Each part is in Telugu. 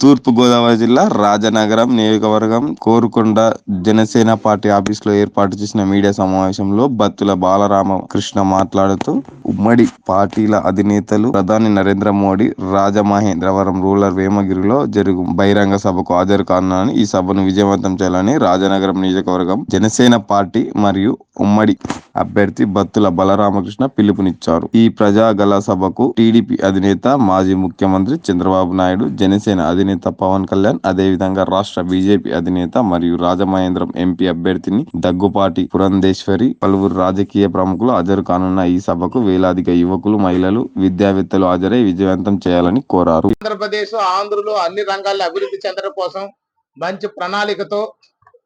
తూర్పుగోదావరి జిల్లా రాజనగరం నియోజకవర్గం కోరుకొండ జనసేన పార్టీ ఆఫీసులో ఏర్పాటు చేసిన మీడియా సమావేశంలో బత్తుల బాలరామకృష్ణ మాట్లాడుతూ ఉమ్మడి పార్టీల అధినేతలు ప్రధాని నరేంద్ర మోడీ రాజమహేంద్రవరం రూరల్ వేమగిరిలో జరుగు బహిరంగ సభకు హాజరు కానున్నారని ఈ సభను విజయవంతం చేయాలని రాజనగరం నియోజకవర్గం జనసేన పార్టీ మరియు ఉమ్మడి అభ్యర్థి బత్తుల బలరామకృష్ణ పిలుపునిచ్చారు. ఈ ప్రజా గల సభకు టీడీపీ అధినేత మాజీ ముఖ్యమంత్రి చంద్రబాబు నాయుడు జనసేన అధినేత పవన్ కళ్యాణ్ అదేవిధంగా రాష్ట్ర బీజేపీ అధినేత మరియు రాజమహేంద్రం ఎంపీ అభ్యర్థిని దగ్గుపాటి పురంధేశ్వరి పలువురు రాజకీయ ప్రముఖులు హాజరు కానున్న ఈ సభకు వేలాదిగా యువకులు మహిళలు విద్యావేత్తలు హాజరై విజయవంతం చేయాలని కోరారు. ఆంధ్రప్రదేశ్ ఆంధ్రులు అన్ని రంగాల్లో అభివృద్ధి చెందడం కోసం మంచి ప్రణాళికతో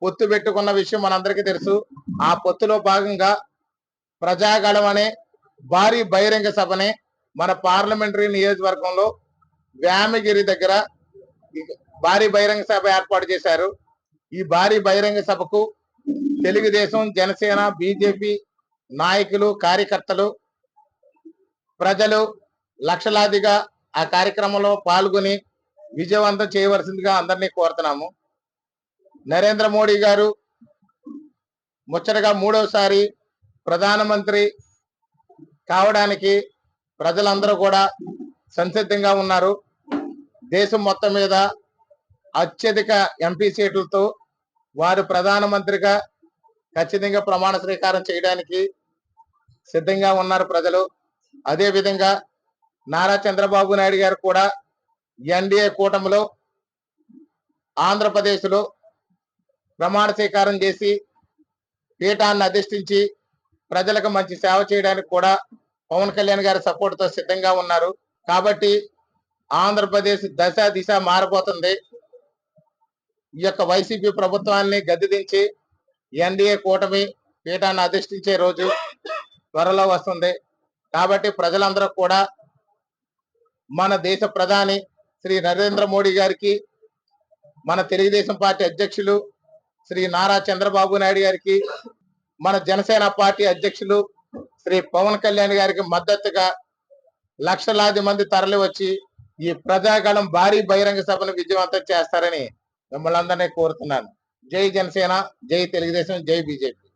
పొత్తు పెట్టుకున్న విషయం మనందరికీ తెలుసు. ఆ పొత్తులో భాగంగా ప్రజాగళం అనే భారీ బహిరంగ సభని మన పార్లమెంటరీ నియోజకవర్గంలో వ్యామగిరి దగ్గర భారీ బహిరంగ సభ ఏర్పాటు చేశారు. ఈ భారీ బహిరంగ సభకు తెలుగుదేశం జనసేన బీజేపీ నాయకులు కార్యకర్తలు ప్రజలు లక్షలాదిగా ఆ కార్యక్రమంలో పాల్గొని విజయవంతం చేయవలసిందిగా అందరినీ కోరుతున్నాము. నరేంద్ర మోడీ గారు ముచ్చటగా మూడవసారి ప్రధానమంత్రి కావడానికి ప్రజలందరూ కూడా సంసిద్ధంగా ఉన్నారు. దేశం మొత్తం మీద అత్యధిక ఎంపీ సీట్లతో వారు ప్రధానమంత్రిగా ఖచ్చితంగా ప్రమాణ స్వీకారం చేయడానికి సిద్ధంగా ఉన్నారు ప్రజలు. అదేవిధంగా నారా చంద్రబాబు నాయుడు గారు కూడా ఎన్డీఏ కూటమిలో ఆంధ్రప్రదేశ్లో ప్రమాణ స్వీకారం చేసి పీఠాన్ని అధిష్ఠించి ప్రజలకు మంచి సేవ చేయడానికి కూడా పవన్ కళ్యాణ్ గారి సపోర్ట్తో సిద్ధంగా ఉన్నారు. కాబట్టి ఆంధ్రప్రదేశ్ దశ దిశ మారిపోతుంది. ఈ యొక్క వైసీపీ ప్రభుత్వాన్ని గద్దెదించి ఎన్డీఏ కూటమి పీఠాన్ని అధిష్ఠించే రోజు త్వరలో వస్తుంది. కాబట్టి ప్రజలందరూ కూడా మన దేశ ప్రధాని శ్రీ నరేంద్ర మోడీ గారికి మన తెలుగుదేశం పార్టీ అధ్యక్షులు శ్రీ నారా చంద్రబాబు నాయుడు గారికి మన జనసేన పార్టీ అధ్యక్షులు శ్రీ పవన్ కళ్యాణ్ గారికి మద్దతుగా లక్షలాది మంది తరలి వచ్చి ఈ ప్రజాగళం భారీ బహిరంగ సభను విజయవంతం చేస్తారని మిమ్మల్ని అందరినీ కోరుతున్నాను. జై జనసేన జై తెలుగుదేశం జై బీజేపీ.